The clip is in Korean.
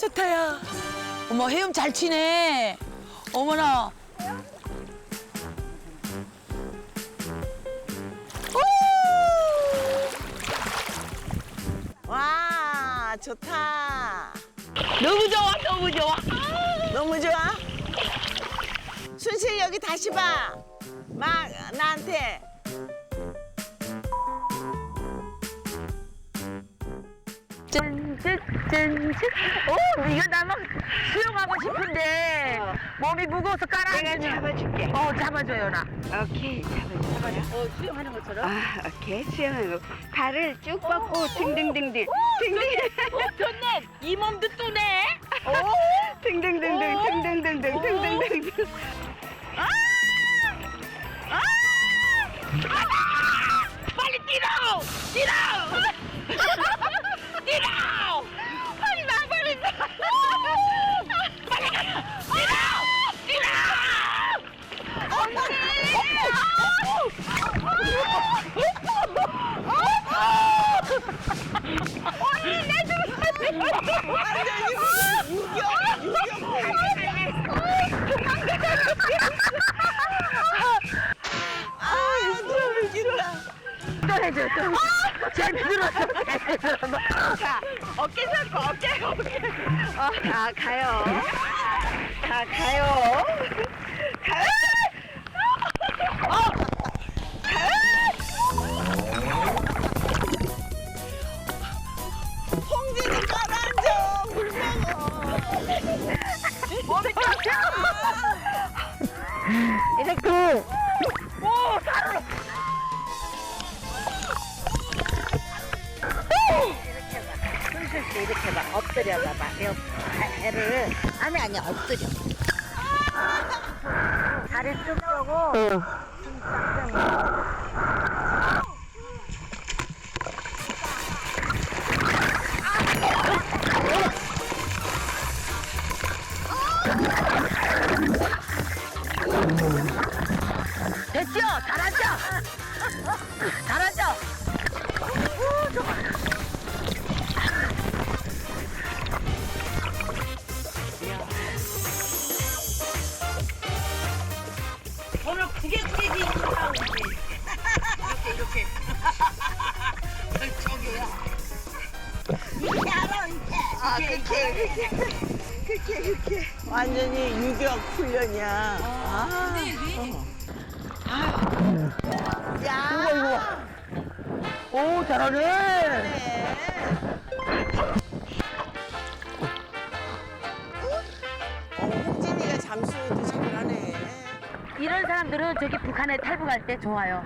좋다야. 어머 헤엄 잘 치네. 어머나. 와 좋다. 너무 좋아 너무 좋아. 너무 좋아. 순실 여기 다시 봐. 막 나한테. 짠 짠짠. 오 이거 나만 수영하고 싶은데 몸이 무거워서 깔아. 내가 잡아줄게. 어 잡아줘요 나. 오케이, 잡아줘. 어 수영하는 것처럼. 아, 오케이, 수영하는 거. 발을 쭉 뻗고 등등등등. 등등. 좋네. 이 몸도 또네. 등등등등, 등등등등, 등등등등. 빨리 또 해줘 또. 잘 들었어. 잘 들었어. 자, 어깨 잡고, 어깨, 어깨. 어, 자, 가요. 자, 가요. 가요. 이렇게 막 엎드려 봐봐. 배를 아니 아니 엎드려. 다리 쭉 펴고 됐죠? 잘하죠? 잘하죠? 오늘 그렇게 그렇게 그렇게 완전히 유격 훈련이야. 아. 아. 야. 오 잘하네 네. 어, 홍진이가 잠수도 잘하네. 이런 사람들은 저기 북한에 탈북할 때 좋아요.